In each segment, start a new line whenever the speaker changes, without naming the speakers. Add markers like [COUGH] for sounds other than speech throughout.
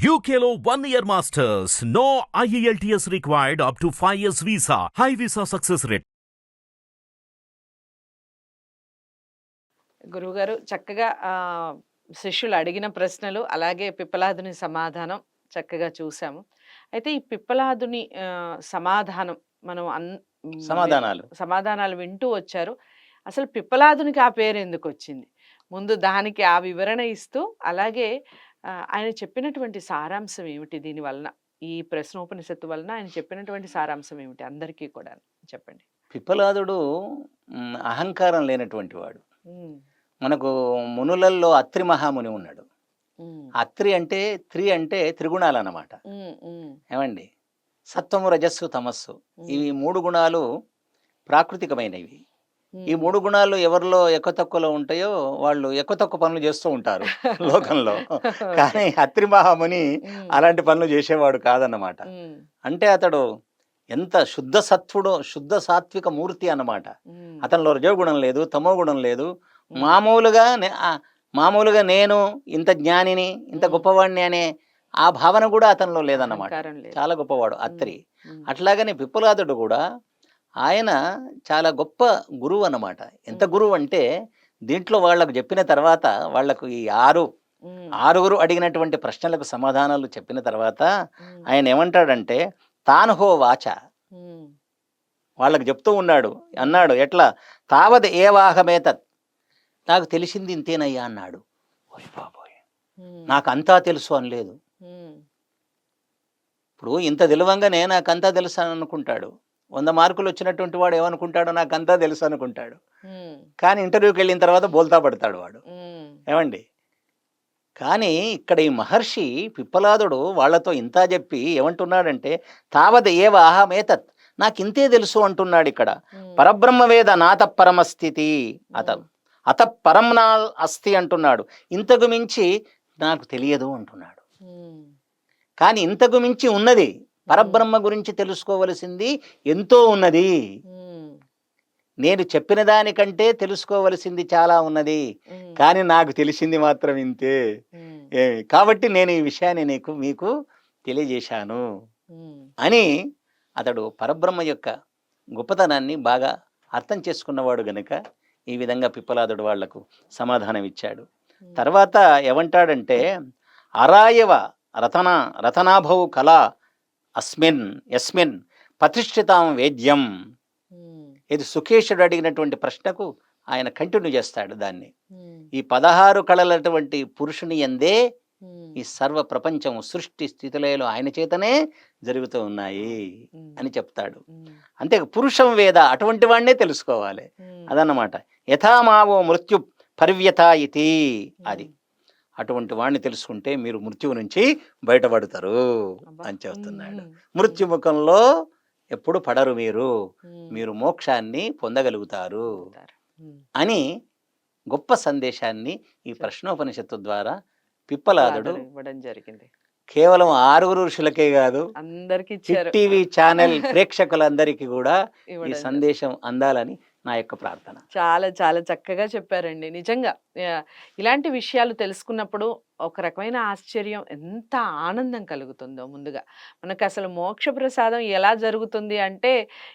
One year masters. No E IELTS required up to 5 years visa. High visa success rate.
గురువుగారు చక్కగా శిష్యులు అడిగిన ప్రశ్నలు అలాగే పిప్పలాదుని సమాధానం చక్కగా చూసాము అయితే ఈ పిప్పలాదుని సమాధానం మనం అన్
సమాధానాలు
సమాధానాలు వింటూ వచ్చారు అసలు పిప్పలాదునికి ఆ పేరు ఎందుకు వచ్చింది ముందు దానికి ఆ వివరణ ఇస్తూ అలాగే ఆయన చెప్పినటువంటి సారాంశం ఏమిటి? దీని వలన ఈ ప్రశ్నోపనిషత్తు వలన ఆయన చెప్పినటువంటి సారాంశం ఏమిటి? అందరికీ కూడా చెప్పండి.
పిప్పలాదుడు అహంకారం లేనటువంటి వాడు. మనకు మునులల్లో అత్రి మహాముని ఉన్నాడు. అత్రి అంటే త్రి అంటే త్రిగుణాలు అన్నమాట ఏమండి? సత్వము రజస్సు తమస్సు. ఇవి మూడు గుణాలు ప్రాకృతికమైనవి. ఈ. మూడు గుణాలు ఎవరిలో ఎక్కువ తక్కువలో ఉంటాయో వాళ్ళు ఎక్కువ తక్కువ పనులు చేస్తూ ఉంటారు [LAUGHS] లోకంలో. కానీ అత్రి మహాముని
ఉమ్,
అలాంటి పనులు చేసేవాడు కాదన్నమాట. అంటే అతడు ఎంత శుద్ధ సత్వుడు శుద్ధ సాత్విక మూర్తి అన్నమాట. అతనిలో రజోగుణం లేదు తమో గుణం లేదు. మామూలుగా మామూలుగా నేను ఇంత జ్ఞానిని ఇంత. గొప్పవాడిని అనే ఆ భావన కూడా అతనిలో లేదన్నమాట. చాలా గొప్పవాడు అత్రి. అట్లాగనే పిప్పలాదుడు కూడా ఆయన చాలా గొప్ప గురువు అన్నమాట. ఎంత. గురువు అంటే దీంట్లో వాళ్ళకు చెప్పిన తర్వాత వాళ్ళకు ఈ ఆరు ఆరుగురు అడిగినటువంటి ప్రశ్నలకు సమాధానాలు చెప్పిన తర్వాత ఆయన ఏమంటాడంటే తానుహో వాచ.
ఉమ్,
వాళ్ళకి చెప్తూ ఉన్నాడు. అన్నాడు ఎట్లా? తావద్ ఏ వాహమేతత్? నాకు తెలిసింది ఇంతేనయ్యా అన్నాడు. బాబోయ్! నాకు అంతా తెలుసు అనలేదు. ఇప్పుడు ఇంత తెలివంగానే నాకు అంతా తెలుసు అని అనుకుంటాడు. వంద మార్కులు వచ్చినటువంటి వాడు ఏమనుకుంటాడో నాకు అంతా తెలుసు అనుకుంటాడు. కానీ ఇంటర్వ్యూకి వెళ్ళిన తర్వాత బోల్తా పడతాడు వాడు. ఏమండి? కానీ ఇక్కడ ఈ మహర్షి పిప్పలాదుడు వాళ్ళతో ఇంత చెప్పి ఏమంటున్నాడంటే తావద్ ఏవ అహమేతత్ నాకు ఇంతే తెలుసు అంటున్నాడు ఇక్కడ. పరబ్రహ్మవేద నాత పరమస్థితి అత అత పరంనా అస్థి అంటున్నాడు. ఇంతకు మించి నాకు తెలియదు అంటున్నాడు. కానీ ఇంతకు మించి ఉన్నది పరబ్రహ్మ గురించి తెలుసుకోవలసింది ఎంతో ఉన్నది. నేను చెప్పిన దానికంటే తెలుసుకోవలసింది చాలా ఉన్నది. కానీ నాకు తెలిసింది మాత్రం ఇంతే. కాబట్టి నేను ఈ విషయాన్ని నీకు మీకు తెలియజేశాను. అని అతడు పరబ్రహ్మ యొక్క గొప్పతనాన్ని బాగా అర్థం చేసుకున్నవాడు గనుక ఈ విధంగా పిప్పలాదుడు వాళ్ళకు సమాధానం ఇచ్చాడు. తర్వాత ఏమంటాడంటే అరాయవ రతన రతనాభౌ కళ అస్మిన్ యస్మిన్ ప్రతిష్ఠితాం వేద్యం. ఇది సుఖేషుడు అడిగినటువంటి ప్రశ్నకు ఆయన కంటిన్యూ చేస్తాడు దాన్ని. ఈ పదహారు కళలటువంటి పురుషుని ఎందే ఈ సర్వ ప్రపంచం సృష్టి స్థితిలయలు ఆయన చేతనే జరుగుతూ ఉన్నాయి అని చెప్తాడు. అంతే పురుషం వేద అటువంటి వాడినే తెలుసుకోవాలి. అదన్నమాట. యథామావో మృత్యు పరివ్యత ఇతి అది. అటువంటి వాడిని తెలుసుకుంటే మీరు మృత్యువు నుంచి బయటపడతారు అని చెప్తున్నాడు
ఉమ్,
మృత్యుముఖంలో ఎప్పుడు పడరు మీరు. మీరు మోక్షాన్ని పొందగలుగుతారు అని గొప్ప సందేశాన్ని ఈ ప్రశ్నోపనిషత్తు ద్వారా పిప్పలాదుడు
ఇవ్వడం జరిగింది.
కేవలం ఆరుగురు ఋషులకే కాదు
అందరికి
టీవీ ఛానల్ [LAUGHS] ప్రేక్షకులందరికీ కూడా ఈ. సందేశం అందాలని నా యొక్క ప్రార్థన.
చాలా చాలా చక్కగా చెప్పారండి. నిజంగా ఇలాంటి విషయాలు తెలుసుకున్నప్పుడు ఒక రకమైన ఆశ్చర్యం ఎంత ఆనందం కలుగుతుందో ముందుగా. మనకు అసలు మోక్ష ప్రసాదం ఎలా జరుగుతుంది అంటే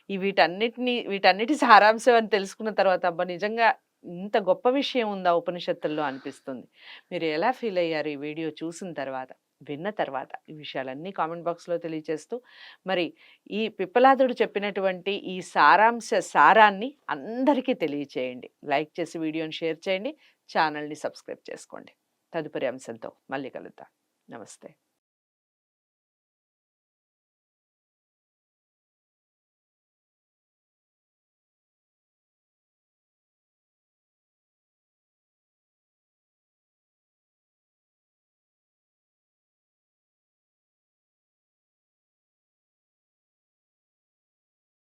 ఈ వీటన్నిటిని వీటన్నిటి సారాంశం అని తెలుసుకున్న తర్వాత అబ్బా నిజంగా ఇంత గొప్ప విషయం ఉందా ఉపనిషత్తుల్లో అనిపిస్తుంది. మీరు ఎలా ఫీల్ అయ్యారు ఈ వీడియో చూసిన తర్వాత? విన్న తర్వాత ఈ విషయాలన్నీ కామెంట్ బాక్స్లో తెలియజేస్తూ మరి ఈ పిప్పలాదుడు చెప్పినటువంటి ఈ సారాంశ సారాన్ని అందరికీ తెలియచేయండి. లైక్ చేసి వీడియోని షేర్ చేయండి. ఛానల్ని సబ్స్క్రైబ్ చేసుకోండి. తదుపరి అంశంతో మళ్ళీ కలుద్దాం. నమస్తే.